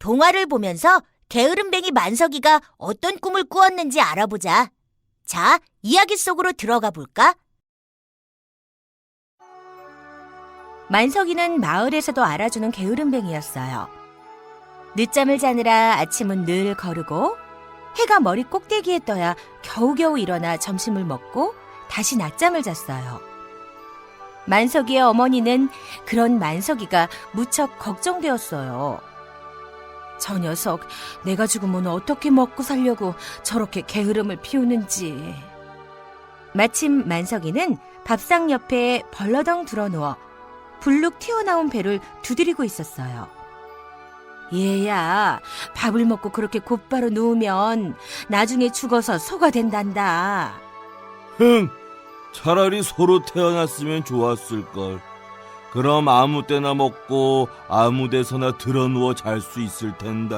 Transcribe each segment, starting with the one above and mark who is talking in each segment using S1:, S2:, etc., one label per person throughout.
S1: 동화를 보면서 게으름뱅이 만석이가 어떤 꿈을 꾸었는지 알아보자. 자, 이야기 속으로 들어가 볼까? 만석이는 마을에서도 알아주는 게으름뱅이였어요. 늦잠을 자느라 아침은 늘 거르고 해가 머리 꼭대기에 떠야 겨우겨우 일어나 점심을 먹고 다시 낮잠을 잤어요. 만석이의 어머니는 그런 만석이가 무척 걱정되었어요. 저 녀석, 내가 죽으면 어떻게 먹고 살려고 저렇게 게으름을 피우는지. 마침 만석이는 밥상 옆에 벌러덩 들어누워 불룩 튀어나온 배를 두드리고 있었어요. 얘야, 밥을 먹고 그렇게 곧바로 누우면 나중에 죽어서 소가 된단다.
S2: 흥, 차라리 소로 태어났으면 좋았을걸. 그럼 아무 때나 먹고 아무 데서나 드러누워 잘 수 있을 텐데.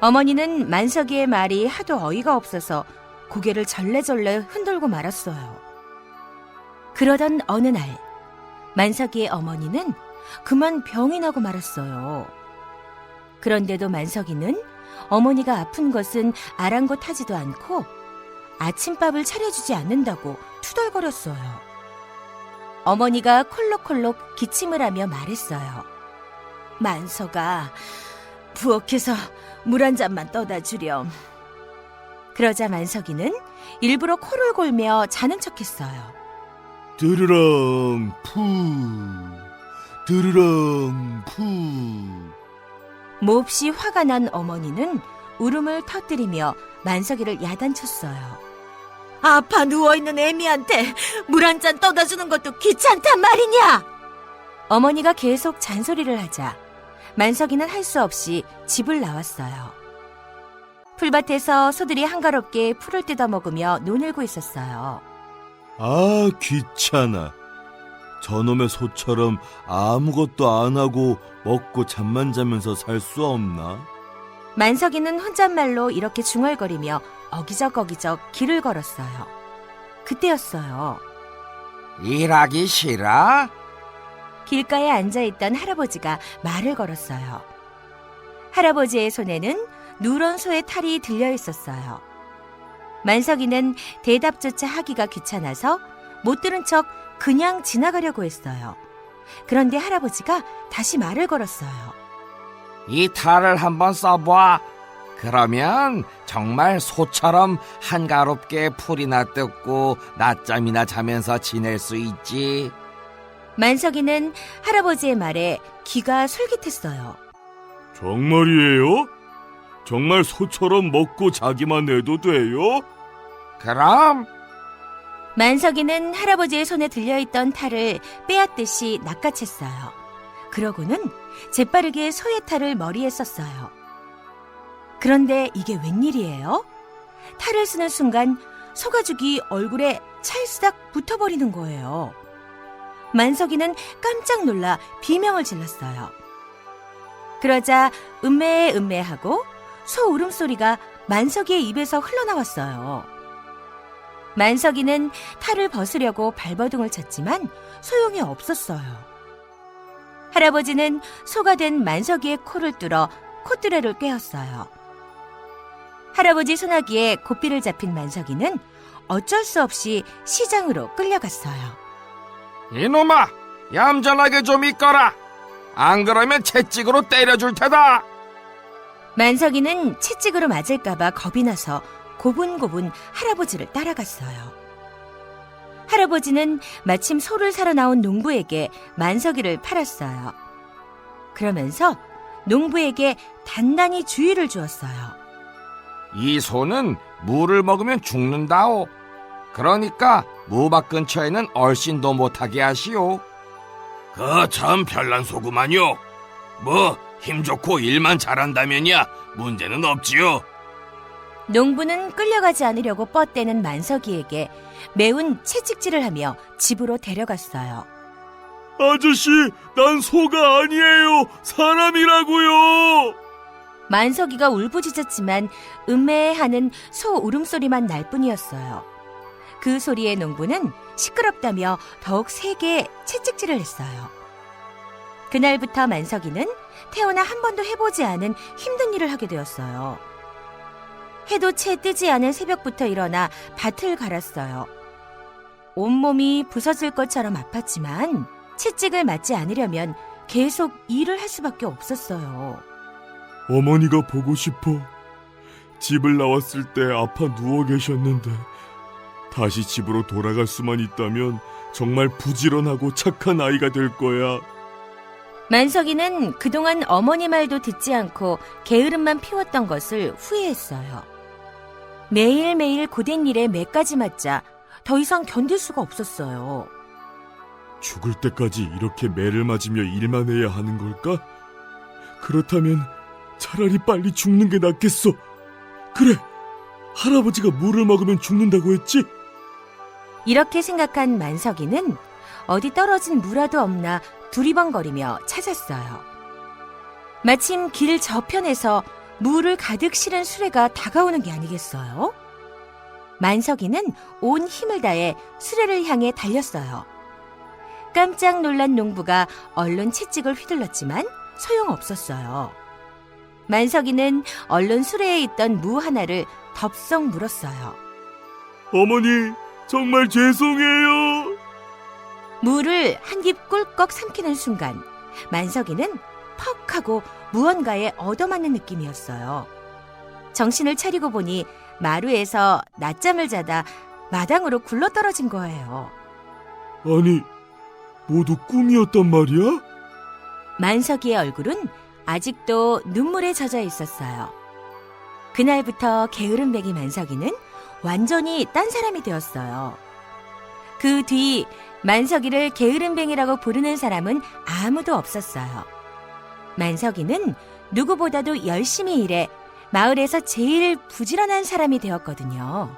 S1: 어머니는 만석이의 말이 하도 어이가 없어서 고개를 절레절레 흔들고 말았어요. 그러던 어느 날, 만석이의 어머니는 그만 병이 나고 말았어요. 그런데도 만석이는 어머니가 아픈 것은 아랑곳하지도 않고 아침밥을 차려주지 않는다고 투덜거렸어요. 어머니가 콜록콜록 기침을 하며 말했어요. 만석아, 부엌에서 물 한 잔만 떠다 주렴. 그러자 만석이는 일부러 코를 골며 자는 척했어요.
S2: 드르렁 푸, 드르렁 푸.
S1: 몹시 화가 난 어머니는 울음을 터뜨리며 만석이를 야단쳤어요. 아파 누워있는 애미한테 물 한 잔 떠다 주는 것도 귀찮단 말이냐! 어머니가 계속 잔소리를 하자 만석이는 할 수 없이 집을 나왔어요. 풀밭에서 소들이 한가롭게 풀을 뜯어 먹으며 논을고 있었어요.
S2: 아, 귀찮아. 저놈의 소처럼 아무것도 안 하고 먹고 잠만 자면서 살 수 없나?
S1: 만석이는 혼잣말로 이렇게 중얼거리며 어기적 어기적 길을 걸었어요. 그때였어요.
S3: 일하기 싫어?
S1: 길가에 앉아 있던 할아버지가 말을 걸었어요. 할아버지의 손에는 누런 소의 탈이 들려 있었어요. 만석이는 대답조차 하기가 귀찮아서 못 들은 척 그냥 지나가려고 했어요. 그런데 할아버지가 다시 말을 걸었어요.
S3: 이 탈을 한번 써봐. 그러면 정말 소처럼 한가롭게 풀이나 뜯고 낮잠이나 자면서 지낼 수 있지.
S1: 만석이는 할아버지의 말에 귀가 솔깃했어요.
S2: 정말이에요? 정말 소처럼 먹고 자기만 해도 돼요?
S3: 그럼
S1: 만석이는 할아버지의 손에 들려있던 탈을 빼앗듯이 낚아챘어요. 그러고는 재빠르게 소의 탈을 머리에 썼어요. 그런데 이게 웬일이에요? 탈을 쓰는 순간 소가죽이 얼굴에 찰싹 붙어버리는 거예요. 만석이는 깜짝 놀라 비명을 질렀어요. 그러자 음매에 음매하고 소 울음소리가 만석이의 입에서 흘러나왔어요. 만석이는 탈을 벗으려고 발버둥을 쳤지만 소용이 없었어요. 할아버지는 소가 된 만석이의 코를 뚫어 콧뚜레를 꿰었어요. 할아버지 소나기에 고삐를 잡힌 만석이는 어쩔 수 없이 시장으로 끌려갔어요.
S3: 이놈아 얌전하게 좀 있거라. 안 그러면 채찍으로 때려줄 테다.
S1: 만석이는 채찍으로 맞을까봐 겁이 나서 고분고분 할아버지를 따라갔어요. 할아버지는 마침 소를 사러 나온 농부에게 만석이를 팔았어요. 그러면서 농부에게 단단히 주의를 주었어요.
S3: 이 소는 물을 먹으면 죽는다오. 그러니까 무밭 근처에는 얼씬도 못하게 하시오.
S2: 그 참 별난 소구만요. 뭐 힘 좋고 일만 잘한다면야 문제는 없지요.
S1: 농부는 끌려가지 않으려고 뻗대는 만석이에게 매운 채찍질을 하며 집으로 데려갔어요.
S2: 아저씨, 난 소가 아니에요. 사람이라고요.
S1: 만석이가 울부짖었지만 음매하는 소 울음소리만 날 뿐이었어요. 그 소리에 농부는 시끄럽다며 더욱 세게 채찍질을 했어요. 그날부터 만석이는 태어나 한 번도 해보지 않은 힘든 일을 하게 되었어요. 해도 채 뜨지 않은 새벽부터 일어나 밭을 갈았어요. 온몸이 부서질 것처럼 아팠지만 채찍을 맞지 않으려면 계속 일을 할 수밖에 없었어요.
S2: 어머니가 보고 싶어. 집을 나왔을 때 아파 누워 계셨는데 다시 집으로 돌아갈 수만 있다면 정말 부지런하고 착한 아이가 될 거야.
S1: 만석이는 그동안 어머니 말도 듣지 않고 게으름만 피웠던 것을 후회했어요. 매일매일 고된 일에 매까지 맞자 더 이상 견딜 수가 없었어요.
S2: 죽을 때까지 이렇게 매를 맞으며 일만 해야 하는 걸까? 그렇다면 차라리 빨리 죽는 게 낫겠어. 그래, 할아버지가 물을 먹으면 죽는다고 했지?
S1: 이렇게 생각한 만석이는 어디 떨어진 무라도 없나 두리번거리며 찾았어요. 마침 길 저편에서 물을 가득 실은 수레가 다가오는 게 아니겠어요? 만석이는 온 힘을 다해 수레를 향해 달렸어요. 깜짝 놀란 농부가 얼른 채찍을 휘둘렀지만 소용없었어요. 만석이는 얼른 수레에 있던 무 하나를 덥석 물었어요.
S2: 어머니, 정말 죄송해요.
S1: 물을 한 입 꿀꺽 삼키는 순간 만석이는 퍽 하고 무언가에 얻어맞는 느낌이었어요. 정신을 차리고 보니 마루에서 낮잠을 자다 마당으로 굴러떨어진 거예요.
S2: 아니, 모두 꿈이었단 말이야?
S1: 만석이의 얼굴은 아직도 눈물에 젖어 있었어요. 그날부터 게으름뱅이 만석이는 완전히 딴 사람이 되었어요. 그 뒤 만석이를 게으름뱅이라고 부르는 사람은 아무도 없었어요. 만석이는 누구보다도 열심히 일해 마을에서 제일 부지런한 사람이 되었거든요.